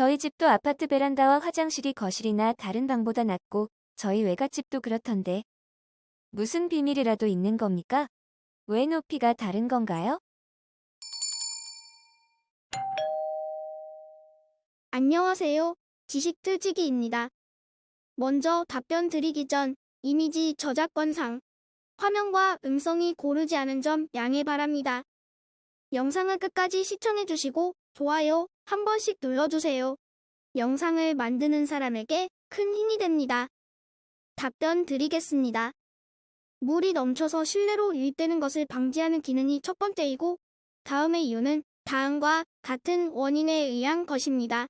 저희 집도 아파트 베란다와 화장실이 거실이나 다른 방보다 낮고 저희 외갓집도 그렇던데 무슨 비밀이라도 있는 겁니까? 왜 높이가 다른 건가요? 안녕하세요. 지식틀지기입니다. 먼저 답변 드리기 전 이미지 저작권상 화면과 음성이 고르지 않은 점 양해 바랍니다. 영상을 끝까지 시청해주시고 좋아요 한 번씩 눌러주세요. 영상을 만드는 사람에게 큰 힘이 됩니다. 답변 드리겠습니다. 물이 넘쳐서 실내로 유입되는 것을 방지하는 기능이 첫 번째이고 다음의 이유는 다음과 같은 원인에 의한 것입니다.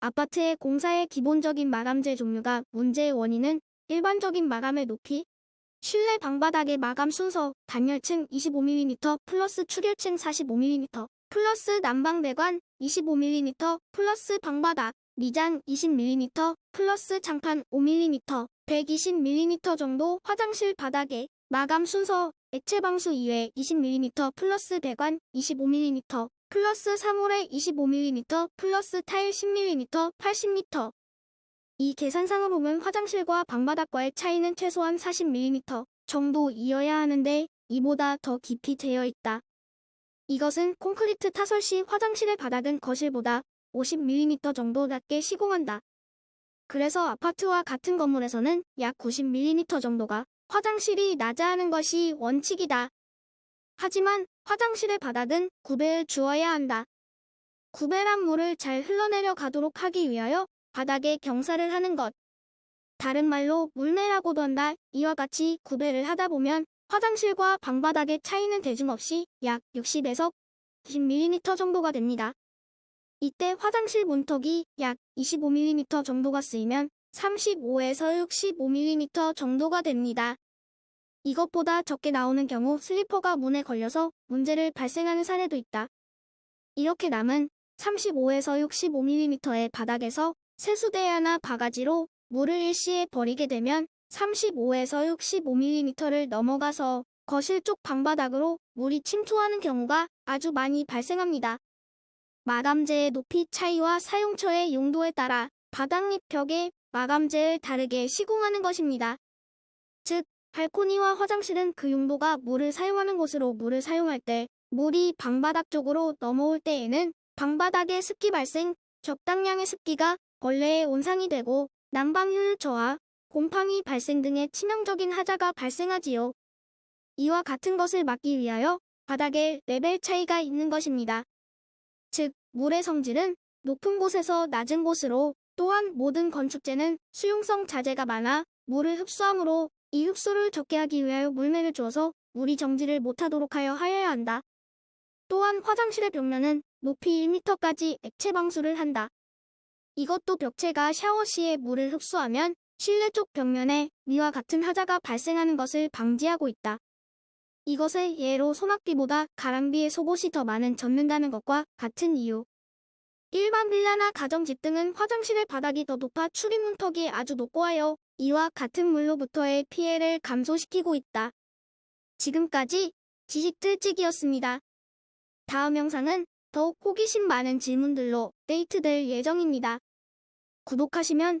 아파트의 공사의 기본적인 마감재 종류가 문제의 원인은 일반적인 마감의 높이, 실내 방바닥의 마감 순서, 단열층 25mm 플러스 출혈층 45mm 플러스 난방 배관 25mm 플러스 방바닥, 미장 20mm 플러스 장판 5mm 120mm 정도 화장실 바닥에 마감 순서 액체 방수 이외 20mm 플러스 배관 25mm 플러스 사물에 25mm 플러스 타일 10mm 80m 이 계산상으로 보면 화장실과 방바닥과의 차이는 최소한 40mm 정도 이어야 하는데 이보다 더 깊이 되어 있다. 이것은 콘크리트 타설 시 화장실의 바닥은 거실보다 50mm 정도 낮게 시공한다. 그래서 아파트와 같은 건물에서는 약 90mm 정도가 화장실이 낮아 하는 것이 원칙이다. 하지만 화장실의 바닥은 구배를 주어야 한다. 구배란 물을 잘 흘러내려 가도록 하기 위하여 바닥에 경사를 하는 것. 다른 말로 물내라고도 한다. 이와 같이 구배를 하다 보면 화장실과 방바닥의 차이는 대중없이 약 60에서 90mm 정도가 됩니다. 이때 화장실 문턱이 약 25mm 정도가 쓰이면 35에서 65mm 정도가 됩니다. 이것보다 적게 나오는 경우 슬리퍼가 문에 걸려서 문제를 발생하는 사례도 있다. 이렇게 남은 35에서 65mm의 바닥에서 세수대야나 바가지로 물을 일시에 버리게 되면 35에서 65mm를 넘어가서 거실 쪽 방바닥으로 물이 침투하는 경우가 아주 많이 발생합니다. 마감재의 높이 차이와 사용처의 용도에 따라 바닥립 벽에 마감재를 다르게 시공하는 것입니다. 즉, 발코니와 화장실은 그 용도가 물을 사용하는 곳으로 물을 사용할 때 물이 방바닥 쪽으로 넘어올 때에는 방바닥의 습기 발생, 적당량의 습기가 벌레의 온상이 되고 난방 효율 저하, 곰팡이 발생 등의 치명적인 하자가 발생하지요. 이와 같은 것을 막기 위하여 바닥에 레벨 차이가 있는 것입니다. 즉, 물의 성질은 높은 곳에서 낮은 곳으로 또한 모든 건축재는 수용성 자재가 많아 물을 흡수하므로 이 흡수를 적게 하기 위하여 물매를 주어서 물이 정지를 못하도록 하여 하여야 한다. 또한 화장실의 벽면은 높이 1m까지 액체 방수를 한다. 이것도 벽체가 샤워 시에 물을 흡수하면 실내 쪽 벽면에 위와 같은 하자가 발생하는 것을 방지하고 있다. 이것의 예로 소낙비보다 가랑비의 속옷이 더 많은 젖는다는 것과 같은 이유. 일반 빌라나 가정집 등은 화장실의 바닥이 더 높아 출입 문턱이 아주 높고 하여 이와 같은 물로부터의 피해를 감소시키고 있다. 지금까지 지식틀찍이었습니다. 다음 영상은 더욱 호기심 많은 질문들로 데이트될 예정입니다. 구독하시면